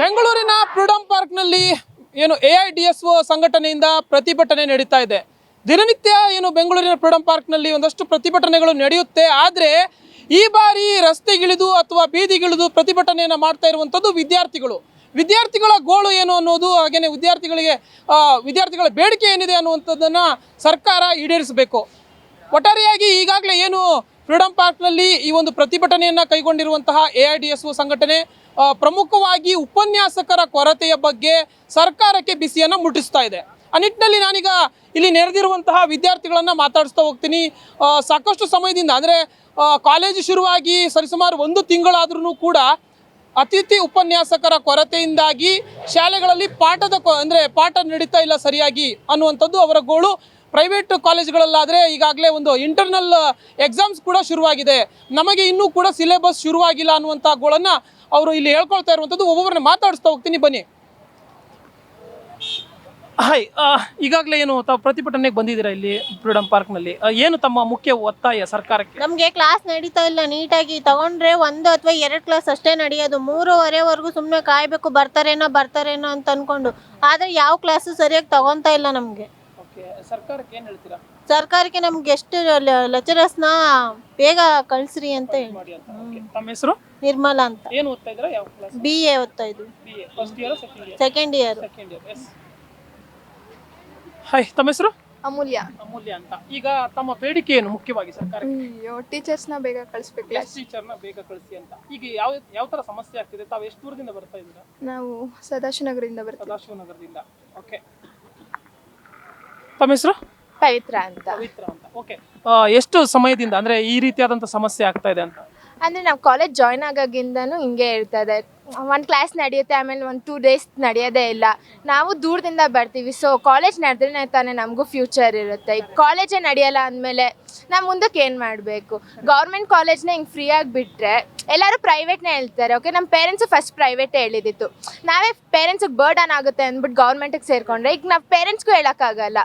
ಬೆಂಗಳೂರಿನ ಫ್ರೀಡಂ ಪಾರ್ಕ್ನಲ್ಲಿ ಏನು A I D S O ಸಂಘಟನೆಯಿಂದ ಪ್ರತಿಭಟನೆ ನಡೀತಾ ಇದೆ. ದಿನನಿತ್ಯ ಏನು ಬೆಂಗಳೂರಿನ ಫ್ರೀಡಂ ಪಾರ್ಕ್ನಲ್ಲಿ ಒಂದಷ್ಟು ಪ್ರತಿಭಟನೆಗಳು ನಡೆಯುತ್ತೆ. ಆದರೆ ಈ ಬಾರಿ ರಸ್ತೆಗಿಳಿದು ಅಥವಾ ಬೀದಿಗಿಳಿದು ಪ್ರತಿಭಟನೆಯನ್ನು ಮಾಡ್ತಾ ಇರುವಂಥದ್ದು ವಿದ್ಯಾರ್ಥಿಗಳು. ವಿದ್ಯಾರ್ಥಿಗಳ ಗೋಳು ಏನು ಅನ್ನೋದು ಹಾಗೆಯೇ ವಿದ್ಯಾರ್ಥಿಗಳಿಗೆ ವಿದ್ಯಾರ್ಥಿಗಳ ಬೇಡಿಕೆ ಏನಿದೆ ಅನ್ನುವಂಥದ್ದನ್ನು ಸರ್ಕಾರ ಈಡೇರಿಸಬೇಕು. ಒಟ್ಟಾರೆಯಾಗಿ ಈಗಾಗಲೇ ಏನು ಫ್ರೀಡಂ ಪಾರ್ಕ್ನಲ್ಲಿ ಈ ಒಂದು ಪ್ರತಿಭಟನೆಯನ್ನು ಕೈಗೊಂಡಿರುವಂತಹ A I D S O ಸಂಘಟನೆ ಪ್ರಮುಖವಾಗಿ ಉಪನ್ಯಾಸಕರ ಕೊರತೆಯ ಬಗ್ಗೆ ಸರ್ಕಾರಕ್ಕೆ ಬಿಸಿಯನ್ನು ಮುಟ್ಟಿಸ್ತಾ ಇದೆ. ಆ ನಿಟ್ಟಿನಲ್ಲಿ ನಾನೀಗ ಇಲ್ಲಿ ನೆರೆದಿರುವಂತಹ ವಿದ್ಯಾರ್ಥಿಗಳನ್ನು ಮಾತಾಡಿಸ್ತಾ ಹೋಗ್ತೀನಿ. ಸಾಕಷ್ಟು ಸಮಯದಿಂದ, ಅಂದರೆ ಕಾಲೇಜು ಶುರುವಾಗಿ ಸರಿಸುಮಾರು ಒಂದು ತಿಂಗಳಾದ್ರೂ ಕೂಡ ಅತಿಥಿ ಉಪನ್ಯಾಸಕರ ಕೊರತೆಯಿಂದಾಗಿ ಶಾಲೆಗಳಲ್ಲಿ ಪಾಠದ ಕೊ, ಅಂದರೆ ಪಾಠ ನಡೀತಾ ಇಲ್ಲ ಸರಿಯಾಗಿ ಅನ್ನುವಂಥದ್ದು ಅವರ ಗೋಳು. ಪ್ರೈವೇಟ್ ಕಾಲೇಜ್ಗಳಲ್ಲಾದರೆ ಈಗಾಗಲೇ ಒಂದು ಇಂಟರ್ನಲ್ ಎಕ್ಸಾಮ್ಸ್ ಕೂಡ ಶುರುವಾಗಿದೆ. ನಮಗೆ ಇನ್ನೂ ಕೂಡ ಸಿಲೆಬಸ್ ಶುರುವಾಗಿಲ್ಲ ಅನ್ನುವಂಥ ಗೋಳನ್ನು ಅವರು ಇಲ್ಲಿ ಹೇಳ್ಕೊಳ್ತಾ ಇರುವಂಥದ್ದು ಒಬ್ಬೊಬ್ಬರನ್ನ ಮಾತಾಡಿಸ್ತಾ ಹೋಗ್ತೀನಿ ಬನ್ನಿ. ಹಾಯ್ ಈಗಾಗಲೇ ಏನು ತಾವು ಪ್ರತಿಭಟನೆಗೆ ಬಂದಿದ್ದೀರಾ ಇಲ್ಲಿ ಫ್ರೀಡಂ ಪಾರ್ಕ್ನಲ್ಲಿ? ಏನು ತಮ್ಮ ಮುಖ್ಯ ಒತ್ತಾಯ ಸರ್ಕಾರಕ್ಕೆ? ನಮಗೆ ಕ್ಲಾಸ್ ನಡೀತಾ ಇಲ್ಲ ನೀಟಾಗಿ ತಗೊಂಡ್ರೆ ಒಂದು ಅಥವಾ ಎರಡು ಕ್ಲಾಸ್ ಅಷ್ಟೇ ನಡೆಯೋದು. ಮೂರುವರೆವರೆಗೂ ಸುಮ್ಮನೆ ಕಾಯಬೇಕು ಬರ್ತಾರೇನೋ ಬರ್ತಾರೇನೋ ಅಂತ ಅನ್ಕೊಂಡು. ಆದ್ರೆ ಯಾವ ಕ್ಲಾಸು ಸರಿಯಾಗಿ ತಗೊಂತಾ ಇಲ್ಲ ನಮಗೆ. ಓಕೆ ಸರ್ಕಾರಕ್ಕೆ ಏನು ಹೇಳ್ತೀರಾ? ಸರ್ಕಾರಕ್ಕೆ ನಮ್ಗೆ ಎಷ್ಟು ಲೆಕ್ಚರರ್ಸ್ನ ಬೇಗ ಕಳಿಸ್ರಿ ಅಂತ ಹೇಳಿ. ಮಾಡಿ ಅಂತ. ತಮ್ಮ ಹೆಸರು? ನಿರ್ಮಲಾ ಅಂತ. ಏನು ಓದ್ತಾ ಇದ್ದೀರಾ? ಯಾವ ಕ್ಲಾಸ್ ಬಿ ಎ ಓದ್ತಾ ಇದ್ವಿ. B A first year second year second year second year yes hi ತಮ್ಮ ಹೆಸರು? ಅಮೂಲ್ಯ. ಅಮೂಲ್ಯ ಅಂತ. ಈಗ ತಮ್ಮ ಬೇಡಿಕೆ ಏನು ಮುಖ್ಯವಾಗಿ ಸರ್ಕಾರಕ್ಕೆ? ಅಯ್ಯೋ ಟೀಚರ್ಸ್ನ ಬೇಗ ಕಳಿಸ್ಬೇಕು. ಕ್ಲಾಸ್ ಟೀಚರ್ನ ಬೇಗ ಕಳಿಸಿ ಅಂತ. ಈಗ ಯಾವ ಯಾವ ತರ ಸಮಸ್ಯೆ ಆಗ್ತಿದೆ? ತಾವು ಎಷ್ಟು ದೂರದಿಂದ ಬರ್ತಾ ಇದ್ದೀರಾ? ನಾವು ಸದಾಶಿವನಗರದಿಂದ ಬರ್ತೀವಿ. ಸದಾಶಿವನಗರದಿಂದ. ಓಕೆ ತಮ್ಮ ಹೆಸರು? ಪವಿತ್ರ ಅಂತ. ಪವಿತ್ರ ಅಂತ. ಓಕೆ ಎಷ್ಟು ಸಮಯದಿಂದ ಅಂದ್ರೆ ಈ ರೀತಿಯಾದಂತ ಸಮಸ್ಯೆ ಆಗ್ತಾ ಇದೆ ಅಂತ? ಅಂದ್ರೆ ನಾವು ಕಾಲೇಜ್ ಜಾಯ್ನ್ ಆಗಾಗಿಂದನೂ ಹಿಂಗೆ ಇರ್ತದೆ ಒಂದು ಕ್ಲಾಸ್ ನಡೆಯುತ್ತೆ ಆಮೇಲೆ ಒಂದು ಟೂ ಡೇಸ್ ನಡೆಯೋದೇ ಇಲ್ಲ. ನಾವು ದೂರದಿಂದ ಬರ್ತೀವಿ. ಸೊ ಕಾಲೇಜ್ ನಡೆದ್ರೆ ತಾನೇ ನಮಗೂ ಫ್ಯೂಚರ್ ಇರುತ್ತೆ. ಈಗ ಕಾಲೇಜೇ ನಡೆಯಲ್ಲ ಅಂದಮೇಲೆ ನಾವು ಮುಂದಕ್ಕೆ ಏನು ಮಾಡಬೇಕು? ಗೌರ್ಮೆಂಟ್ ಕಾಲೇಜ್ನ ಹಿಂಗೆ ಫ್ರೀಯಾಗಿ ಬಿಟ್ಟರೆ ಎಲ್ಲರೂ ಪ್ರೈವೇಟ್ನೇ ಹೇಳ್ತಾರೆ ಓಕೆ ನಮ್ಮ ಪೇರೆಂಟ್ಸು ಫಸ್ಟ್ ಪ್ರೈವೇಟೇ ಹೇಳಿದಿತ್ತು. ನಾವೇ ಪೇರೆಂಟ್ಸಿಗೆ ಬರ್ಡನ್ ಆಗುತ್ತೆ ಅಂದ್ಬಿಟ್ಟು ಗೌರ್ಮೆಂಟಿಗೆ ಸೇರಿಕೊಂಡ್ರೆ. ಈಗ ನಾವು ಪೇರೆಂಟ್ಸ್ಗೂ ಹೇಳೋಕ್ಕಾಗಲ್ಲ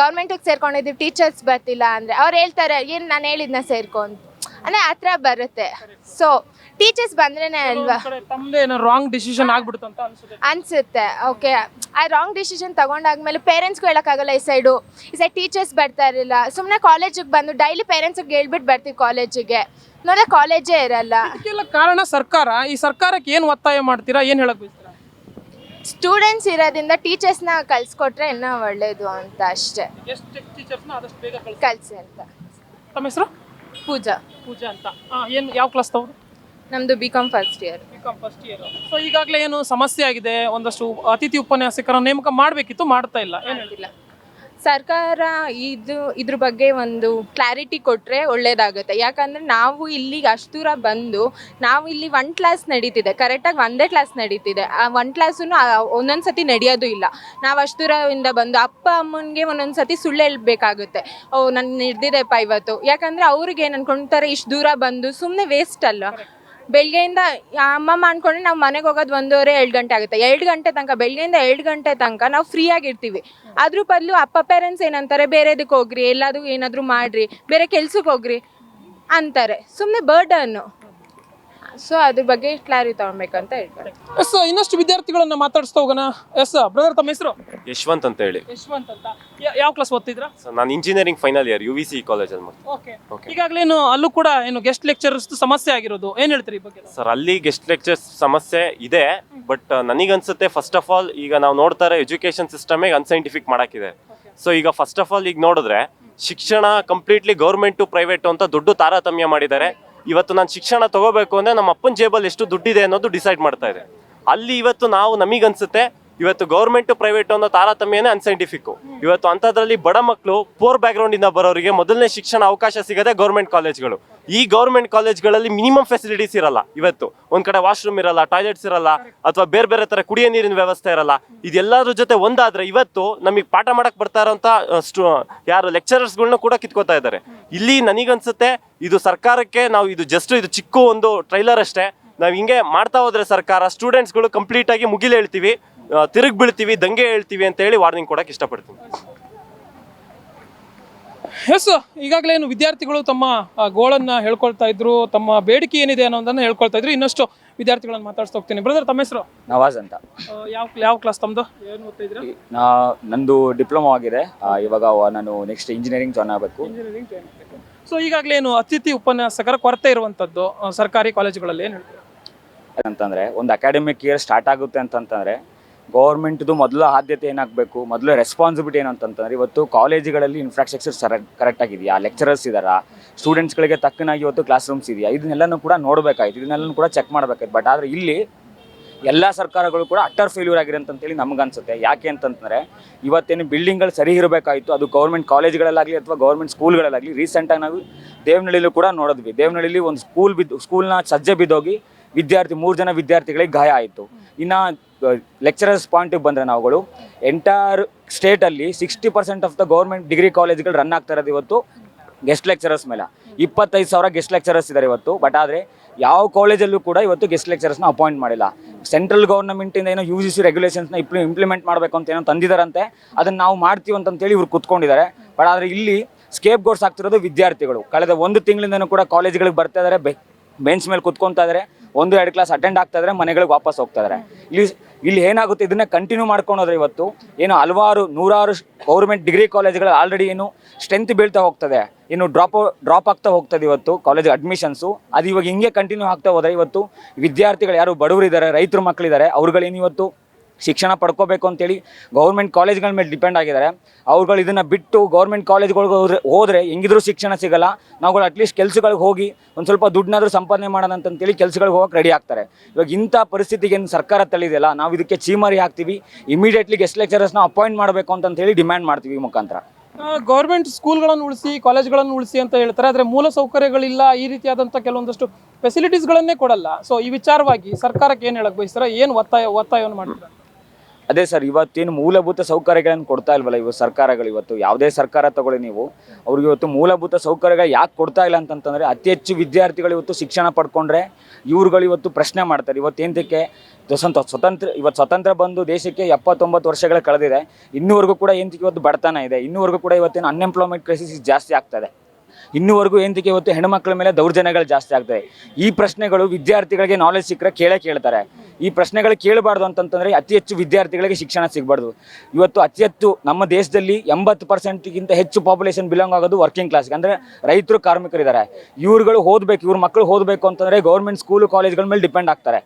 ಗೌರ್ಮೆಂಟಿಗೆ ಸೇರ್ಕೊಂಡಿದ್ದೀವಿ ಟೀಚರ್ಸ್ ಬರ್ತಿಲ್ಲ ಅಂದರೆ ಅವ್ರು ಹೇಳ್ತಾರೆ ಏನು ನಾನು ಹೇಳಿದ್ನ ಸೇರ್ಕೊ ಅಂತ. ಅಂದರೆ ಆ ಥರ ಬರುತ್ತೆ. ಸೊ ಟೀಚರ್ಸ್ ಬಂದ್ರೇನೆ ಅಲ್ವಾ? ತಮ್ಮದೇ ಏನೋ ರಾಂಗ್ ಡಿಸಿಷನ್ ಆಗ್ಬಿಡುತ್ತೆ ಅಂತ ಅನ್ಸುತ್ತೆ. ಅನ್ಸುತ್ತೆ ಓಕೆ ಆ ರಾಂಗ್ ಡಿಸಿಷನ್ ತಗೊಂಡಾದ್ಮೇಲೆ ಪೇರೆಂಟ್ಸ್ಗೂ ಹೇಳೋಕ್ಕಾಗಲ್ಲ ಈ ಸೈಡು ಈ ಸೈಡ್ ಟೀಚರ್ಸ್ ಬರ್ತಾ ಇರಲಿಲ್ಲ. ಸುಮ್ಮನೆ ಕಾಲೇಜಿಗೆ ಬಂದು ಡೈಲಿ ಪೇರೆಂಟ್ಸಿಗೆ ಹೇಳ್ಬಿಟ್ಟು ಬರ್ತೀವಿ ಕಾಲೇಜಿಗೆ ನೋಡಿದ್ರೆ ಕಾಲೇಜೇ ಇರಲ್ಲ. ಇದಕ್ಕೆಲ್ಲ ಕಾರಣ ಸರ್ಕಾರ. ಈ ಸರ್ಕಾರಕ್ಕೆ ಏನು ಒತ್ತಾಯ ಮಾಡ್ತೀರಾ? ಏನು ಹೇಳಕ್ ಸ್ಟೂಡೆಂಟ್ಸ್ ಇರೋದ್ರಿಂದ ಟೀಚರ್ಸ್ನ ಕಳ್ಸಿಕೊಟ್ರೆ ಇನ್ನೂ ಒಳ್ಳೇದು ಅಂತ ಅಷ್ಟೇ. ಎಷ್ಟು ಟೀಚರ್ಸ್ನ ಆದಷ್ಟು ಬೇಗ ಕಳಿಸಿ. ಕಳಿಸಿ ಅಂತ. ತಮ್ಮ ಹೆಸರು? ಪೂಜಾ. ಪೂಜಾ ಅಂತ. ಏನು ಯಾವ ಕ್ಲಾಸ್ ತವರು? ನಮ್ಮದು B com first year first year so ಈಗಾಗಲೇ ಏನು ಸಮಸ್ಯೆ ಆಗಿದೆ ಒಂದಷ್ಟು ಅತಿಥಿ ಉಪನ್ಯಾಸಕರ ನೇಮಕ ಮಾಡಬೇಕಿತ್ತು ಮಾಡ್ತಾ ಇಲ್ಲ. ಏನು ಇಲ್ಲ ಸರ್ಕಾರ ಇದು, ಇದ್ರ ಬಗ್ಗೆ ಒಂದು ಕ್ಲಾರಿಟಿ ಕೊಟ್ಟರೆ ಒಳ್ಳೇದಾಗುತ್ತೆ. ಯಾಕಂದರೆ ನಾವು ಇಲ್ಲಿಗೆ ಅಷ್ಟು ದೂರ ಬಂದು, ನಾವು ಇಲ್ಲಿ ಒನ್ ಕ್ಲಾಸ್ ನಡೀತಿದೆ. ಕರೆಕ್ಟಾಗಿ ಒಂದೇ ಕ್ಲಾಸ್ ನಡೀತಿದೆ. ಆ ಒನ್ ಕ್ಲಾಸೂ ಒಂದೊಂದು ಸತಿ ನಡೆಯೋದು ಇಲ್ಲ. ನಾವು ಅಷ್ಟು ದೂರದಿಂದ ಬಂದು ಅಪ್ಪ, ಅಮ್ಮನಿಗೆ ಒಂದೊಂದು ಸತಿ ಸುಳ್ಳು ಹೇಳ್ಬೇಕಾಗುತ್ತೆ. ಓ, ನಾನು ಹಿಡ್ದಿದೆಪ್ಪ ಇವತ್ತು. ಯಾಕಂದರೆ ಅವ್ರಿಗೆ ಏನು ಅನ್ಕೊಳ್ತಾರೆ ಇಷ್ಟು ದೂರ ಬಂದು ಸುಮ್ಮನೆ ವೇಸ್ಟ್ ಅಲ್ಲ ಬೆಳಗ್ಗೆಯಿಂದ ಅಮ್ಮ ಮಾಡ್ಕೊಂಡ್ರೆ ನಾವು ಮನೆಗೆ ಹೋಗೋದು ಒಂದೂವರೆ ಎರಡು ಗಂಟೆ ಆಗುತ್ತೆ. ಎರಡು ಗಂಟೆ ತನಕ, ಬೆಳಗ್ಗೆಯಿಂದ ಎರಡು ಗಂಟೆ ತನಕ ನಾವು ಫ್ರೀ ಆಗಿರ್ತೀವಿ. ಅದ್ರ ಬದಲು ಅಪ್ಪ ಪೇರೆಂಟ್ಸ್ ಏನಂತಾರೆ ಬೇರೆದಕ್ಕೆ ಹೋಗ್ರಿ, ಎಲ್ಲಾದರೂ ಏನಾದರೂ ಮಾಡ್ರಿ, ಬೇರೆ ಕೆಲ್ಸಕ್ಕೆ ಹೋಗ್ರಿ ಅಂತಾರೆ. ಸುಮ್ಮನೆ ಬರ್ಡನ್ನು ಸೊ ಅದ್ರ ಬಗ್ಗೆ ಕ್ಲಾರಿಟಿ ತಗೊಬೇಕಂತ ಹೇಳ್ತಾರೆ. ಎಸ್ ಇನ್ನಷ್ಟು ವಿದ್ಯಾರ್ಥಿಗಳನ್ನ ಮಾತಾಡಿಸ್ತಾ ಹೋಗೋಣ. ಎಸ್ ಬ್ರದರ್ ತಮ್ಮ ಹೆಸರು? ಯಶವಂತ್ ಅಂತ ಹೇಳಿ. ಯಶವಂತ್ ಅಂತ. ಯಾ- ಯಾವ ಕ್ಲಾಸ್ ಓದ್ತಿದ್ರ ಸೊ ನಾನು engineering final year U V C ಕಾಲೇಜಲ್ಲಿ ಮಾಡ್ತೀನಿ. Okay Okay. ಈಗಾಗಲೇ ಏನು ಅಲ್ಲೂ ಕೂಡ ಏನು ಗೆಸ್ಟ್ ಲೆಕ್ಚರರ್ಸ್ ಸಮಸ್ಯೆ ಆಗಿರೋದು. ಏನ್ ಹೇಳ್ತೀರಿ ಈ ಬಗ್ಗೆ? ಸರ್ ಅಲ್ಲಿ ಗೆಸ್ಟ್ ಲೆಕ್ಚರ್ಸ್ ಸಮಸ್ಯೆ ಇದೆ ಬಟ್ ನನಗನ್ಸುತ್ತೆ ಫಸ್ಟ್ ಆಫ್ ಆಲ್ ಈಗ ನಾವು ನೋಡ್ತಾರೆ ಎಜುಕೇಶನ್ ಸಿಸ್ಟಮೇ ಅನ್ಸೈಂಟಿಫಿಕ್ ಮಾಡಾಕಿದೆ. ಸೊ ಈಗ ಫಸ್ಟ್ ಆಫ್ ಆಲ್ ಈಗ ನೋಡಿದ್ರೆ ಶಿಕ್ಷಣ ಕಂಪ್ಲೀಟ್ಲಿ ಗೌರ್ಮೆಂಟ್ ಟು ಪ್ರೈವೇಟ್ ಅಂತ ದೊಡ್ಡ ತಾರತಮ್ಯ ಮಾಡಿದ್ದಾರೆ. ಇವತ್ತು ನಾನು ಶಿಕ್ಷಣ ತಗೋಬೇಕು ಅಂದ್ರೆ ನಮ್ಮ ಅಪ್ಪನ ಜೇಬಲ್ಲಿ ಎಷ್ಟು ದುಡ್ಡಿದೆ ಅನ್ನೋದು ಡಿಸೈಡ್ ಮಾಡ್ತಾ ಇದೆ. ಅಲ್ಲಿ ಇವತ್ತು ನಾವು ನಮಗನ್ಸುತ್ತೆ ಇವತ್ತು ಗೌರ್ಮೆಂಟ್ ಪ್ರೈವೇಟ್ ಅನ್ನೋ ತಾರತಮ್ಯನೇ ಅನ್ಸೈಂಟಿಫಿಕ್ ಇವತ್ತು ಅಂಥದ್ರಲ್ಲಿ ಬಡ ಮಕ್ಕಳು ಪೋರ್ ಬ್ಯಾಕ್ಗ್ರೌಂಡ್ ಇಂದ ಬರೋರಿಗೆ ಮೊದಲನೇ ಶಿಕ್ಷಣ ಅವಕಾಶ ಸಿಗದೆ ಗೌರ್ಮೆಂಟ್ ಕಾಲೇಜ್ಗಳು ಈ ಗೌರ್ಮೆಂಟ್ ಕಾಲೇಜ್ಗಳಲ್ಲಿ ಮಿನಿಮಮ್ ಫೆಸಿಲಿಟೀಸ್ ಇರಲ್ಲ ಇವತ್ತು. ಒಂದ್ ಕಡೆ ವಾಶ್ರೂಮ್ ಇರಲ್ಲ ಟಾಯ್ಲೆಟ್ಸ್ ಇರಲ್ಲ, ಅಥವಾ ಬೇರೆ ಬೇರೆ ತರ ಕುಡಿಯೋ ನೀರಿನ ವ್ಯವಸ್ಥೆ ಇರಲ್ಲ. ಇದೆಲ್ಲರ ಜೊತೆ ಒಂದಾದ್ರೆ ಇವತ್ತು ನಮಗೆ ಪಾಠ ಮಾಡಕ್ ಬರ್ತಾ ಇರೋಂಥ ಯಾರು ಲೆಕ್ಚರರ್ಸ್ಗಳನ್ನ ಕೂಡ ಕಿತ್ಕೋತಾ ಇದ್ದಾರೆ. ಇಲ್ಲಿ ನನಗನ್ಸುತ್ತೆ ಇದು ಸರ್ಕಾರಕ್ಕೆ ನಾವು ಇದು ಜಸ್ಟ್ ಇದು ಚಿಕ್ಕ ಒಂದು ಟ್ರೈಲರ್ ಅಷ್ಟೇ. ನಾವು ಹಿಂಗೆ ಮಾಡ್ತಾ ಹೋದ್ರೆ ಸರ್ಕಾರ ಸ್ಟೂಡೆಂಟ್ಸ್ಗಳು ಕಂಪ್ಲೀಟ್ ಆಗಿ ಮುಗಿಲು ಹೇಳ್ತೀವಿ ತಿರುಗಿ ಬೀಳ್ತೀವಿ ದಂಗೆ ಹೇಳ್ತೀವಿ ಅಂತ ಹೇಳಿ ವಾರ್ನಿಂಗ್ ಕೊಡಕ್ಕೆ ಇಷ್ಟಪಡ್ತೀನಿ. ಎಸ್ ಈಗಾಗಲೇ ಏನು ವಿದ್ಯಾರ್ಥಿಗಳು ತಮ್ಮ ಆ, ಗೋಳನ್ನ ಹೇಳ್ಕೊಳ್ತಾ ಇದ್ರು ತಮ್ಮ ಬೇಡಿಕೆ ಏನಿದೆ ಅನ್ನೋದನ್ನ ಹೇಳ್ಕೊಳ್ತಾ ಇದ್ರು ಇನ್ನಷ್ಟು ವಿದ್ಯಾರ್ಥಿಗಳನ್ನ ಮಾತಾಡ್ಸ್ತಾ ಹೋಗ್ತೀನಿ. ಬ್ರದರ್ ತಮ್ಮ ಹೆಸರು? ನವಾಜ್ ಅಂತ. ಯಾವ ಯಾವ ಕ್ಲಾಸ್ ತಮ್ಮದು ಏನು ಓದ್ತಾ ಇದ್ದೀರಾ? ನಾ ನಂದು ಡಿಪ್ಲೊಮಾ ಆಗಿದೆ. ಆ, ಇವಾಗ ವ- ನಾನು ನೆಕ್ಸ್ಟ್ ಇಂಜಿನಿಯರಿಂಗ್ ಜಾಯ್ನ್ ಆಗಬೇಕು. ಇಂಜಿನಿಯರಿಂಗ್ ಸೊ ಈಗಾಗಲೇ ಏನು ಅತಿಥಿ ಉಪನ್ಯಾಸಕರ ಕೊರತೆ ಇರುವಂಥದ್ದು ಆ, ಸರ್ಕಾರಿ ಕಾಲೇಜುಗಳಲ್ಲಿ ಏನು ಹೇಳ್ತೀರಾ? ಅಂತಂದ್ರೆ ಒಂದು ಅಕಾಡೆಮಿಕ್ ಇಯರ್ ಸ್ಟಾರ್ಟ್ ಆಗುತ್ತೆ ಅಂತಂತಂದ್ರೆ ಗೌರ್ಮೆಂಟ್ದು ಮೊದಲ ಆದ್ಯತೆ ಏನಾಗಬೇಕು, ಮೊದಲು ರೆಸ್ಪಾನ್ಸಿಬಿಲಿಟಿ ಏನು ಅಂತಂತಂದ್ರೆ ಇವತ್ತು ಕಾಲೇಜುಗಳಲ್ಲಿ ಇನ್ಫ್ರಾಸ್ಟ್ರಕ್ಚರ್ ಸರ ಕರೆಕ್ಟ್ ಆಗಿದೆಯಾ? ಲೆಕ್ಚರರ್ಸ್ ಇದ್ದಾರಾ ಸ್ಟೂಡೆಂಟ್ಸ್ಗಳಿಗೆ ತಕ್ಕನಾಗಿ ಇವತ್ತು ಕ್ಲಾಸ್ ರೂಮ್ಸ್ ಇದೆಯಾ? ಇದನ್ನೆಲ್ಲನೂ ಕೂಡ ನೋಡಬೇಕಾಯ್ತು. ಇದನ್ನೆಲ್ಲನೂ ಕೂಡ ಚೆಕ್ ಮಾಡಬೇಕಾಯ್ತು. ಬಟ್ ಆದರೆ ಇಲ್ಲಿ ಎಲ್ಲ ಸರ್ಕಾರಗಳು ಕೂಡ ಅಟ್ಟರ್ ಫೇಲ್ಯೂರ್ ಆಗಿದೆ ಅಂತೇಳಿ ನಮಗನ್ಸುತ್ತೆ ಯಾಕೆ ಅಂತಂತಂದ್ರೆ ಇವತ್ತೇನು ಬಿಲ್ಡಿಂಗ್ಗಳು ಸರಿ ಇರಬೇಕಾಯಿತು, ಅದು ಗೌರ್ಮೆಂಟ್ ಕಾಲೇಜ್ಗಳಲ್ಲಾಗಲಿ ಅಥವಾ ಗೌರ್ಮೆಂಟ್ ಸ್ಕೂಲ್ಗಳಲ್ಲಾಗಲಿ ರೀಸೆಂಟಾಗಿ ನಾವು ದೇವನಹಳ್ಳಿಲೂ ಕೂಡ ನೋಡಿದ್ವಿ. ದೇವನಹಳ್ಳಿಲಿ ಒಂದು ಸ್ಕೂಲ್ ಬಿದ್ದು ಸ್ಕೂಲ್ನ ಸಜ್ಜೆ ಬಿದ್ದೋಗಿ ವಿದ್ಯಾರ್ಥಿ ಮೂರು ಜನ ವಿದ್ಯಾರ್ಥಿಗಳಿಗೆ ಗಾಯ ಆಯಿತು. ಇನ್ನು ಲೆಕ್ಚರರ್ಸ್ ಪಾಯಿಂಟಿಗೆ ಬಂದರೆ ನಾವುಗಳು. Entire ಸ್ಟೇಟಲ್ಲಿ sixty percent of the government degree ಕಾಲೇಜ್ಗಳು run ಆಗ್ತಾ ಇರೋದು ಇವತ್ತು ಗೆಸ್ಟ್ ಲೆಕ್ಚರರ್ಸ್ ಮೇಲೆ. ಇಪ್ಪತ್ತೈದು ಸಾವಿರ ಗೆಸ್ಟ್ ಲೆಕ್ಚರರ್ಸ್ ಇದ್ದಾರೆ ಇವತ್ತು. ಬಟ್ ಆದರೆ ಯಾವ ಕಾಲೇಜಲ್ಲೂ ಕೂಡ ಇವತ್ತು ಗೆಸ್ಟ್ ಲೆಕ್ಚರರ್ಸ್ನ ಅಪಾಯಿಂಟ್ ಮಾಡಿಲ್ಲ. ಸೆಂಟ್ರಲ್ ಗೌರ್ಮೆಂಟಿಂದ ಏನೋ ಯು ಜಿ ಸಿ ರೆಗ್ಯುಲೇಷನ್ಸ್ನ ಇಪ್ಲಿ ಇಂಪ್ಲಿಮೆಂಟ್ ಮಾಡಬೇಕು ಅಂತ ಏನೋ ತಂದಿದಾರಂತೆ. ಅದನ್ನು ನಾವು ಮಾಡ್ತೀವಿ ಅಂತಂತೇಳಿ ಇವ್ರು ಕುತ್ಕೊಂಡಿದ್ದಾರೆ. ಬಟ್ ಆದರೆ ಇಲ್ಲಿ ಸ್ಕೇಪ್ ಗೋರ್ಸ್ ಆಗ್ತಿರೋದು ವಿದ್ಯಾರ್ಥಿಗಳು. ಕಳೆದ ಒಂದು ತಿಂಗಳಿಂದನೂ ಕೂಡ ಕಾಲೇಜ್ಗಳಿಗೆ ಬರ್ತಾ ಇದ್ದಾರೆ ಬೆಂಚ್ ಮೇಲೆ ಕುತ್ಕೊಂತಾ ಇದ್ದಾರೆ ಒಂದು, ಎರಡು ಕ್ಲಾಸ್ ಅಟೆಂಡ್ ಆಗ್ತಾ ಇದ್ರೆ ಮನೆಗಳಿಗೆ ವಾಪಸ್ ಹೋಗ್ತಾ ಇಲ್ಲಿ ಇಲ್ಲಿ ಏನಾಗುತ್ತೆ, ಇದನ್ನ ಕಂಟಿನ್ಯೂ ಮಾಡ್ಕೊಂಡೋದ್ರೆ ಇವತ್ತು ಏನು ಹಲವಾರು, ನೂರಾರು ಗೌರ್ಮೆಂಟ್ ಡಿಗ್ರಿ ಕಾಲೇಜ್ಗಳು ಆಲ್ರೆಡಿ ಏನು ಸ್ಟ್ರೆಂತ್ ಬೀಳ್ತಾ ಹೋಗ್ತದೆ. ಏನು ಡ್ರಾಪ್ ಡ್ರಾಪ್ ಆಗ್ತಾ ಹೋಗ್ತದೆ ಇವತ್ತು ಕಾಲೇಜ್ ಅಡ್ಮಿಷನ್ಸು ಅದು ಇವಾಗ ಹಿಂಗೆ ಕಂಟಿನ್ಯೂ ಆಗ್ತಾ ಹೋದ್ರೆ ಇವತ್ತು ವಿದ್ಯಾರ್ಥಿಗಳು ಯಾರು ಬಡವರಿದ್ದಾರೆ, ರೈತರು ಮಕ್ಕಳಿದ್ದಾರೆ, ಅವ್ರುಗಳೇನು ಇವತ್ತು ಶಿಕ್ಷಣ ಪಡ್ಕೋಬೇಕು ಅಂತೇಳಿ ಗೌರ್ಮೆಂಟ್ ಕಾಲೇಜ್ಗಳ ಮೇಲೆ ಡಿಪೆಂಡ್ ಆಗಿದ್ದಾರೆ. ಅವ್ರುಗಳು ಇದನ್ನು ಬಿಟ್ಟು ಗೌರ್ಮೆಂಟ್ ಕಾಲೇಜ್ಗಳಿಗೆ ಹೋದ್ರೆ ಹೋದರೆ ಹೆಂಗಿದ್ರೂ ಶಿಕ್ಷಣ ಸಿಗಲ್ಲ. ನಾವುಗಳು ಅಟ್ಲೀಸ್ಟ್ ಕೆಲಸಗಳಿಗೆ ಹೋಗಿ ಒಂದು ಸ್ವಲ್ಪ ದುಡ್ಡನ್ನಾದರೂ ಸಂಪಾದನೆ ಮಾಡೋಣ ಅಂತಂತೇಳಿ ಕೆಲಸಗಳಿಗೆ ಹೋಗೋಕೆ ರೆಡಿ ಆಗ್ತಾರೆ. ಇವಾಗ ಇಂಥ ಪರಿಸ್ಥಿತಿಗೆ ಏನು ಸರ್ಕಾರ ತಳ್ಳಿದೆಯಲ್ಲ, ನಾವು ಇದಕ್ಕೆ ಚೀಮಾರಿ ಹಾಕ್ತೀವಿ. ಇಮಿಡಿಯೇಟ್ಲಿ ಗೆಸ್ಟ್ ಲೆಕ್ಚರರ್ಸ್ನ ಅಪಾಯಿಂಟ್ ಮಾಡಬೇಕು ಅಂತಂತೇಳಿ ಡಿಮ್ಯಾಂಡ್ ಮಾಡ್ತೀವಿ ಮುಖಾಂತರ. ಗೌರ್ಮೆಂಟ್ ಸ್ಕೂಲ್ಗಳನ್ನು ಉಳಿಸಿ ಕಾಲೇಜ್ಗಳನ್ನು ಉಳಿಸಿ ಅಂತ ಹೇಳ್ತಾರೆ. ಆದರೆ ಮೂಲ ಸೌಕರ್ಯಗಳಿಲ್ಲ, ಈ ರೀತಿಯಾದಂಥ ಕೆಲವೊಂದಷ್ಟು ಫೆಸಿಲಿಟೀಸ್ಗಳನ್ನೇ ಕೊಡಲ್ಲ. ಸೊ ಈ ವಿಚಾರವಾಗಿ ಸರ್ಕಾರಕ್ಕೆ ಏನು ಹೇಳಕ್ ಬಯಸ್ತಾರೆ? ಏನು ಒತ್ತಾಯ ಒತ್ತಾಯವನ್ನು ಮಾಡ್ತಾರೆ? ಅದೇ ಸರ್, ಇವತ್ತೇನು ಮೂಲಭೂತ ಸೌಕರ್ಯಗಳನ್ನು ಕೊಡ್ತಾ ಇಲ್ವಲ್ಲ ಇವತ್ತು ಸರ್ಕಾರಗಳು ಇವತ್ತು? ಯಾವುದೇ ಸರ್ಕಾರ ತಗೊಳ್ಳಿ ನೀವು. ಅವ್ರಿಗೆ ಇವತ್ತು ಮೂಲಭೂತ ಸೌಕರ್ಯಗಳು ಯಾಕೆ ಕೊಡ್ತಾ ಇಲ್ಲ ಅಂತಂತಂದರೆ ಅತಿ ಹೆಚ್ಚು ವಿದ್ಯಾರ್ಥಿಗಳು ಇವತ್ತು ಶಿಕ್ಷಣ ಪಡ್ಕೊಂಡ್ರೆ ಇವ್ರುಗಳು ಇವತ್ತು ಪ್ರಶ್ನೆ ಮಾಡ್ತಾರೆ. ಇವತ್ತೇಂತಕ್ಕೆ ಸ್ವತಂತ್ರ ಸ್ವತಂತ್ರ, ಇವತ್ತು ಸ್ವತಂತ್ರ ಬಂದು ದೇಶಕ್ಕೆ ಎಪ್ಪತ್ತೊಂಬತ್ತು ವರ್ಷಗಳ ಕಳೆದಿದೆ. ಇನ್ನೂವರೆಗೂ ಕೂಡ ಏನಕ್ಕೆ ಇವತ್ತು ಬಡತನ ಇದೆ. ಇನ್ನೂವರೆಗೂ ಕೂಡ ಇವತ್ತೇನು ಅನ್ಎಂಪ್ಲಾಯ್ಮೆಂಟ್ ಕ್ರೈಸಿಸ್ ಜಾಸ್ತಿ ಆಗ್ತದೆ ಇನ್ನೂವರೆಗೂ ಏನಕ್ಕೆ ಇವತ್ತು ಹೆಣ್ಮಕ್ಳ ಮೇಲೆ ದೌರ್ಜನ್ಯಗಳು ಜಾಸ್ತಿ ಆಗ್ತದೆ ಈ ಪ್ರಶ್ನೆಗಳು ವಿದ್ಯಾರ್ಥಿಗಳಿಗೆ ನಾಲೆಜ್ ಸಿಕ್ಕರೆ ಕೇಳೇ ಕೇಳ್ತಾರೆ. ಈ ಪ್ರಶ್ನೆಗಳು ಕೇಳಬಾರ್ದು ಅಂತಂತಂದರೆ ಅತಿ ಹೆಚ್ಚು ವಿದ್ಯಾರ್ಥಿಗಳಿಗೆ ಶಿಕ್ಷಣ ಸಿಗಬಾರ್ದು. ಇವತ್ತು ಅತಿ ಹೆಚ್ಚು ನಮ್ಮ ದೇಶದಲ್ಲಿ ಎಂಬತ್ತು ಪರ್ಸೆಂಟ್ಗಿಂತ ಹೆಚ್ಚು ಪಾಪ್ಯುಲೇಷನ್ ಬಿಲಾಂಗ್ ಆಗೋದು ವರ್ಕಿಂಗ್ ಕ್ಲಾಸ್ಗೆ ಅಂದರೆ ರೈತರು, ಕಾರ್ಮಿಕರಿದ್ದಾರೆ. ಇವ್ರುಗಳು ಓದಬೇಕು, ಇವ್ರ ಮಕ್ಕಳು ಓದಬೇಕು ಅಂತಂದರೆ ಗೌರ್ಮೆಂಟ್ ಸ್ಕೂಲು ಕಾಲೇಜ್ಗಳ ಮೇಲೆ ಡಿಪೆಂಡ್ ಆಗ್ತಾರೆ.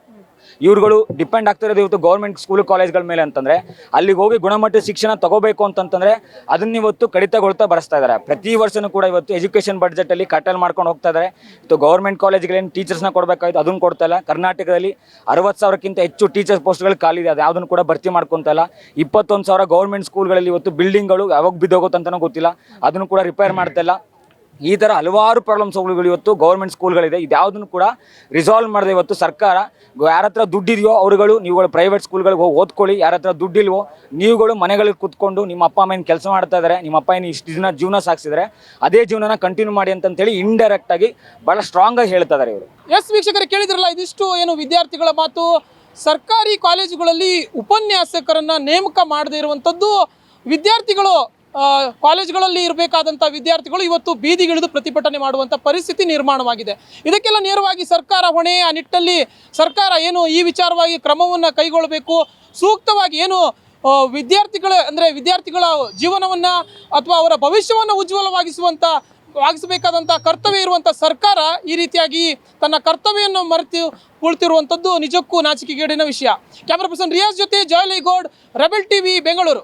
ಇವ್ರುಗಳು ಡಿಪೆಂಡ್ ಆಗ್ತಿರೋದು ಇವತ್ತು ಗೌರ್ಮೆಂಟ್ ಸ್ಕೂಲ್ ಕಾಲೇಜ್ಗಳ ಮೇಲೆ ಅಂತಂದ್ರೆ, ಅಲ್ಲಿಗೆ ಹೋಗಿ ಗುಣಮಟ್ಟದ ಶಿಕ್ಷಣ ತಗೋಬೇಕು ಅಂತಂತಂದ್ರೆ ಅದನ್ನ ಇವತ್ತು ಕಡಿತಗೊಳ್ತಾ ಬರೆಸ್ತಾ ಇದ್ದಾರೆ ಪ್ರತಿ ವರ್ಷನೂ ಕೂಡ ಇವತ್ತು ಎಜುಕೇಷನ್ ಬಜೆಟ್ ಅಲ್ಲಿ ಕಟ್ಟಲ್ ಮಾಡ್ಕೊಂಡು ಹೋಗ್ತಾ ಇದ್ದಾರೆ ಇವತ್ತು ಗೌರ್ಮೆಂಟ್ ಕಾಲೇಜ್ಗಳೇನು ಟೀಚರ್ಸ್ನ ಕೊಡಬೇಕಾಯ್ತು ಅದನ್ನು ಕೊಡ್ತಾ ಇಲ್ಲ. ಕರ್ನಾಟಕದಲ್ಲಿ ಅರವತ್ತು ಸಾವಿರಕ್ಕಿಂತ ಹೆಚ್ಚು ಟೀಚರ್ಸ್ ಪೋಸ್ಟ್ಗಳು ಖಾಲಿ ಇದೆ. ಅದು ಯಾವುದನ್ನು ಕೂಡ ಭರ್ತಿ ಮಾಡ್ಕೊಂತ ಇಲ್ಲ. ಇಪ್ಪತ್ತೊಂದು ಸಾವಿರ ಗೌರ್ಮೆಂಟ್ ಸ್ಕೂಲ್ಗಳಲ್ಲಿ ಇವತ್ತು ಬಿಲ್ಡಿಂಗ್ಗಳು ಯಾವಾಗ ಬಿದ್ದೋಗುತ್ತಂತನೂ ಗೊತ್ತಿಲ್ಲ. ಅದನ್ನು ಕೂಡ ರಿಪೇರ್ ಮಾಡ್ತಾ ಇಲ್ಲ. ಈ ಥರ ಹಲವಾರು ಪ್ರಾಬ್ಲಮ್ಸ್ಗಳು ಇವತ್ತು ಗೌರ್ಮೆಂಟ್ ಸ್ಕೂಲ್ಗಳಿದೆ ಇದ್ಯಾವುದನ್ನು ಕೂಡ ರಿಸಾಲ್ವ್ ಮಾಡಿದೆ ಇವತ್ತು ಸರ್ಕಾರ. ಯಾರ ಹತ್ರ ದುಡ್ಡಿದೆಯೋ ಅವರುಗಳು, ನೀವುಗಳು ಪ್ರೈವೇಟ್ ಸ್ಕೂಲ್ಗಳಿಗೆ ಹೋಗಿ ಓದ್ಕೊಳ್ಳಿ. ಯಾರ ಹತ್ರ ದುಡ್ಡಿಲ್ವೋ, ನೀವುಗಳು ಮನೆಗಳಿಗೆ ಕುತ್ಕೊಂಡು ನಿಮ್ಮ ಅಪ್ಪ, ಅಮ್ಮ ಏನು ಕೆಲಸ ಮಾಡ್ತಾ ಇದ್ದಾರೆ ನಿಮ್ಮ ಅಪ್ಪ ಏನು ಇಷ್ಟು ದಿನ ಜೀವನ ಸಾಗಿಸಿದ್ರೆ, ಅದೇ ಜೀವನನ ಕಂಟಿನ್ಯೂ ಮಾಡಿ ಅಂತಂತೇಳಿ ಇಂಡೈರೆಕ್ಟ್ ಆಗಿ ಭಾಳ ಸ್ಟ್ರಾಂಗ್ ಆಗಿ ಹೇಳ್ತಾ ಇದ್ದಾರೆ ಇವರು. ಎಸ್ ವೀಕ್ಷಕರು, ಕೇಳಿದ್ರಲ್ಲ, ಇದಿಷ್ಟು ಏನು ವಿದ್ಯಾರ್ಥಿಗಳ ಮಾತು. ಸರ್ಕಾರಿ ಕಾಲೇಜುಗಳಲ್ಲಿ ಉಪನ್ಯಾಸಕರನ್ನ ನೇಮಕ ಮಾಡದೇ ಇರುವಂಥದ್ದು ವಿದ್ಯಾರ್ಥಿಗಳು ಕಾಲೇಜುಗಳಲ್ಲಿ ಇರಬೇಕಾದಂಥ ವಿದ್ಯಾರ್ಥಿಗಳು ಇವತ್ತು ಬೀದಿಗಿಳಿದು ಪ್ರತಿಭಟನೆ ಮಾಡುವಂಥ ಪರಿಸ್ಥಿತಿ ನಿರ್ಮಾಣವಾಗಿದೆ. ಇದಕ್ಕೆಲ್ಲ ನೇರವಾಗಿ ಸರ್ಕಾರ ಹೊಣೆ, ಆ ನಿಟ್ಟಲ್ಲಿ ಸರ್ಕಾರ ಏನು ಈ ವಿಚಾರವಾಗಿ ಕ್ರಮವನ್ನು ಕೈಗೊಳ್ಳಬೇಕು, ಸೂಕ್ತವಾಗಿ ಏನು ವಿದ್ಯಾರ್ಥಿಗಳ, ಅಂದರೆ ವಿದ್ಯಾರ್ಥಿಗಳ ಜೀವನವನ್ನು ಅಥವಾ ಅವರ ಭವಿಷ್ಯವನ್ನು ಉಜ್ವಲವಾಗಿಸುವಂಥ ವಾಗಿಸಬೇಕಾದಂಥ ಕರ್ತವ್ಯ ಇರುವಂಥ ಸರ್ಕಾರ ಈ ರೀತಿಯಾಗಿ ತನ್ನ ಕರ್ತವ್ಯವನ್ನು ಮರೆತು ಕುಳಿತಿರುವಂಥದ್ದು ನಿಜಕ್ಕೂ ನಾಚಿಕೆಗೇಡಿನ ವಿಷಯ. ಕ್ಯಾಮ್ರಾ ಪರ್ಸನ್ ರಿಯಾಜ್ ಜೊತೆ ಜಯಲಿಗೌಡ್ ರೆಬೆಲ್ ಟಿವಿ ಬೆಂಗಳೂರು